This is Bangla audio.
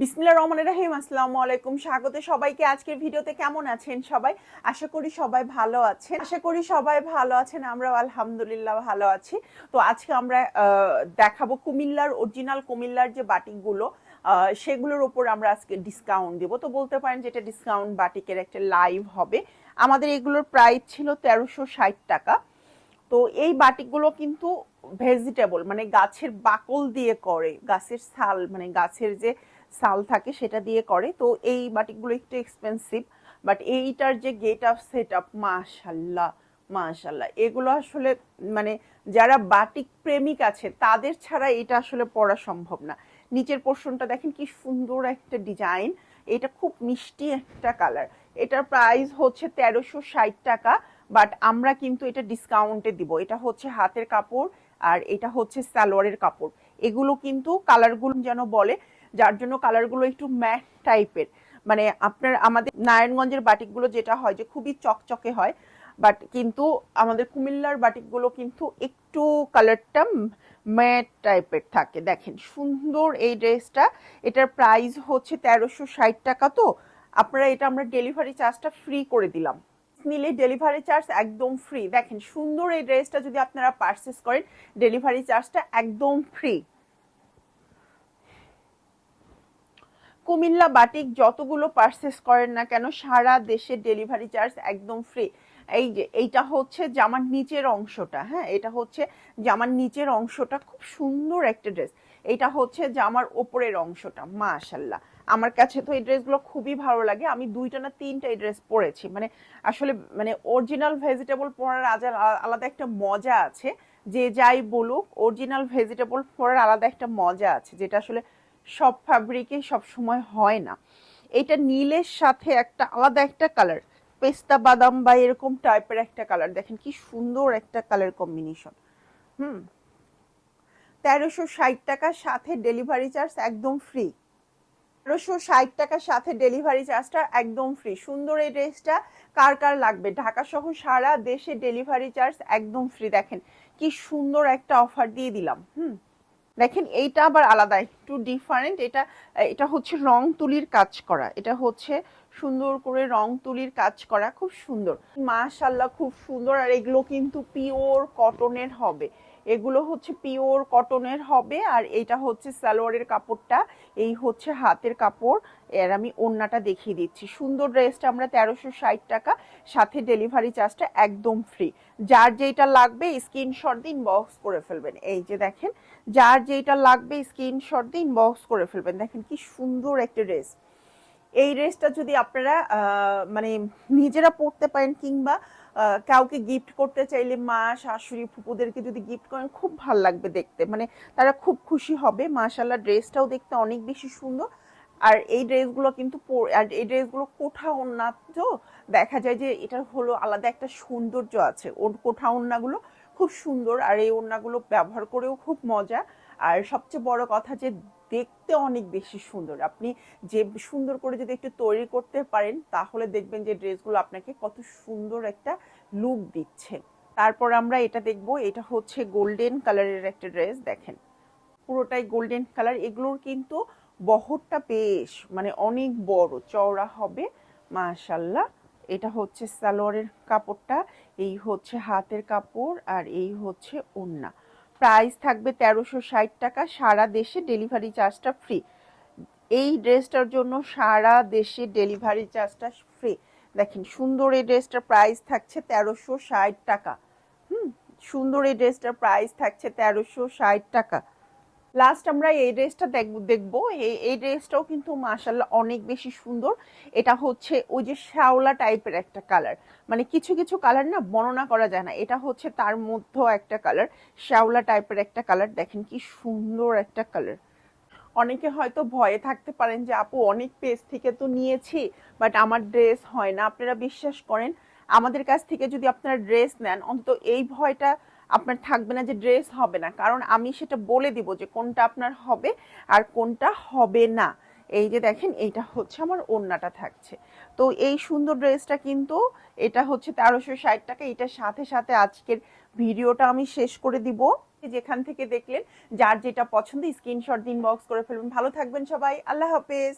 বিসমিল্লা রহমান রাহিম, আসসালামু আলাইকুম, স্বাগত। সবাইকে আজকের ভিডিওতে কেমন আছেন সবাই? আশা করি সবাই ভালো আছেন। আশা করি সবাই ভালো আছেন, আমরাও আলহামদুলিল্লাহ ভালো আছি। তো আজকে আমরা দেখাবো কুমিল্লার অরিজিনাল কুমিল্লার যে বাটিকগুলো সেগুলোর ওপর আমরা আজকে ডিসকাউন্ট দেবো। তো বলতে পারেন যে এটা ডিসকাউন্ট বাটিকের একটা লাইভ হবে। আমাদের এগুলোর প্রাইস ছিল তেরোশো ষাট টাকা। তো এই বাটিকগুলো কিন্তু ভেজিটেবল মানে গাছের বাকল দিয়ে করে, গাছের ছাল মানে গাছের যে ছাল থাকে সেটা দিয়ে করে। তো এই বাটিকগুলো একটু এক্সপেন্সিভ বাট এইটার যে গেট আপ সেট আপ মাশাল্লাহ মাশাল্লাহ। এগুলো আসলে মানে যারা বাটিক প্রেমিক আছে, তাদের ছাড়া এটা আসলে পড়া সম্ভব না। নিচের পোর্শনটা দেখেন কি সুন্দর একটা ডিজাইন এটা খুব মিষ্টি একটা কালার এটার প্রাইস হচ্ছে তেরোশো ষাট টাকা বাট আমরা কিন্তু এটা ডিসকাউন্টে দিব। এটা হচ্ছে হাতের কাপড় আর এটা হচ্ছে সালোয়ারের কাপড়। এগুলো কিন্তু কালারগুলো যেন বলে যার জন্য কালারগুলো একটু ম্যাট টাইপের মানে আপনার আমাদের নারায়ণগঞ্জের বাটিকগুলো যেটা হয় যে খুবই চকচকে হয় বাট কিন্তু আমাদের কুমিল্লার বাটিকগুলো কিন্তু একটু কালারটা ম্যাট টাইপের থাকে। দেখেন, সুন্দর এই ড্রেসটা। এটার প্রাইস হচ্ছে তেরোশো ষাট টাকা তো। আপনারা এটা আমরা ডেলিভারি চার্জটা ফ্রি করে দিলাম। নিলে ডেলিভারি চার্জ একদম ফ্রি দেখেন, সুন্দর এই ড্রেসটা যদি আপনারা পারচেস করেন ডেলিভারি চার্জটা একদম ফ্রি কুমিল্লা বাটিক যতগুলো পারচেস করেন না কেন, সারা দেশে ডেলিভারি চার্জ একদম ফ্রি এই যে, এইটা হচ্ছে জামার নিচের অংশটা হ্যাঁ? এটা হচ্ছে জামার নিচের অংশটা, খুব সুন্দর একটা ড্রেস এটা হচ্ছে জামার ওপরের অংশটা মাশাল্লাহ আমার কাছে তো এই ড্রেসগুলো খুবই ভালো লাগে। আমি দুইটা না তিনটা এই ড্রেস পরেছি। মানে আসলে মানে অরিজিনাল ভেজিটেবল পরার আজ- আলাদা একটা মজা আছে। যে যাই বলুক অরিজিনাল ভেজিটেবল পরার আলাদা একটা মজা আছে। যেটা আসলে সব ফ্যাব্রিকে সব সময় হয় না। এটা নীলের সাথে একটা আলাদা একটা কালার পেস্তা বাদাম বা এরকম টাইপের একটা কালার দেখেন কি সুন্দর একটা কালার কম্বিনেশন হুম। তেরোশো ষাট টাকার সাথে ডেলিভারি চার্জ একদম ফ্রি তেরোশো ষাট টাকার সাথে ডেলিভারি চার্জটা একদম ফ্রি সুন্দর এই ড্রেসটা কার কার লাগবে? ঢাকা সহ সারা দেশে ডেলিভারি চার্জ একদম ফ্রি দেখেন কি সুন্দর একটা অফার দিয়ে দিলাম। হুম। দেখেন, এইটা আবার আলাদা, একটু ডিফারেন্ট এটা এটা হচ্ছে রং তুলির কাজ করা। এটা হচ্ছে সুন্দর করে রং তুলির কাজ করা। খুব সুন্দর। মাশাল্লাহ খুব সুন্দর। আর এগুলো কিন্তু পিওর কটনের হবে। এগুলো হচ্ছে পিওর কটনের হবে আর এটা হচ্ছে সালোয়ারের কাপড়টা, এই হচ্ছে হাতের কাপড়। এর আমি ওড়নাটা দেখিয়ে দিচ্ছি। সুন্দর ড্রেসটা আমরা তেরোশো ষাট টাকা, সাথে ডেলিভারি চার্জটা একদম ফ্রি। যার যেটা লাগবে স্ক্রিনশট দিন বক্স করে ফেলবেন। এই যে দেখেন, যার যেটা লাগবে স্ক্রিনশট দিন বক্স করে ফেলবেন। দেখেন কি সুন্দর একটা ড্রেস। এই ড্রেসটা যদি আপনারা মানে নিজেরা পরতে পারেন কিংবা কাউকে গিফট করতে চাইলে মা, শাশুড়ি ফুপুদেরকে যদি গিফট করেন, খুব ভালো লাগবে দেখতে। মানে তারা খুব খুশি হবে। মাশাল্লাহ ড্রেসটাও দেখতে অনেক বেশি সুন্দর। আর এই ড্রেসগুলো কিন্তু আর এই ড্রেসগুলো কোঠা ওন্না তো। দেখা যায় যে এটার হলো আলাদা একটা সৌন্দর্য আছে। ওর কোঠা ওন্নাগুলো খুব সুন্দর। আর এই ওন্নাগুলো ব্যবহার করেও খুব মজা। আর সবচেয়ে বড় কথা যে দেখতে অনেক বেশি সুন্দর। আপনি যে সুন্দর করে যদি একটু তৈরি করতে পারেন, তাহলে দেখবেন যে ড্রেসগুলো আপনাকে কত সুন্দর একটা লুক দিচ্ছে। তারপর আমরা এটা দেখব, এটা হচ্ছে গোল্ডেন কালারের একটা ড্রেস দেখেন। পুরোটাই গোল্ডেন কালার এগুলোর কিন্তু বহরটা বেশ মানে অনেক বড়, চওড়া হবে মাশাল্লাহ এটা হচ্ছে সালোয়ারের কাপড়টা, এই হচ্ছে হাতের কাপড় আর এই হচ্ছে ওড়না। প্রাইস থাকবে তেরোশো ষাট টাকা, সারা দেশে ডেলিভারি চার্জটা ফ্রি এই ড্রেসটার জন্য সারা দেশে ডেলিভারি চার্জটা ফ্রি দেখেন, সুন্দর এই ড্রেসটার প্রাইস থাকছে তেরোশো ষাট টাকা। হুম, সুন্দর এই ড্রেসটার প্রাইস থাকছে তেরোশো ষাট টাকা। লাস্ট আমরা এই ড্রেসটা দেখব দেখব। এই এই ড্রেসটাও কিন্তু মাশাল্লাহ অনেক বেশি সুন্দর। এটা হচ্ছে ওই যে শ্যাওলা টাইপের একটা কালার। মানে কিছু কিছু কালার না বর্ণনা করা যায় না। এটা হচ্ছে তার মধ্যেও একটা কালার। শ্যাওলা টাইপের একটা কালার। দেখেন কি সুন্দর একটা কালার। অনেকে হয়তো ভয়ে থাকতে পারেন যে, আপু, অনেক পেজ থেকে তো নিয়েছি বাট আমার ড্রেস হয় না। আপনারা বিশ্বাস করেন, আমাদের কাছ থেকে যদি আপনারা ড্রেস নেন, অন্তত এই ভয়টা আপনার থাকবে না যে ড্রেস হবে না। কারণ আমি সেটা বলে দিব যে কোনটা আপনার হবে আর কোনটা হবে না। এই যে দেখেন, এইটা হচ্ছে আমার ওড়নাটা থাকছে। তো এই সুন্দর ড্রেসটা কিন্তু এটা হচ্ছে তেরোশো ষাট টাকা। এটার সাথে সাথে আজকের ভিডিওটা আমি শেষ করে দিব। যেখান থেকে দেখলেন, যার যেটা পছন্দ, স্ক্রিনশট দিন বক্স করে ফেলবেন। ভালো থাকবেন সবাই। আল্লাহ হাফেজ।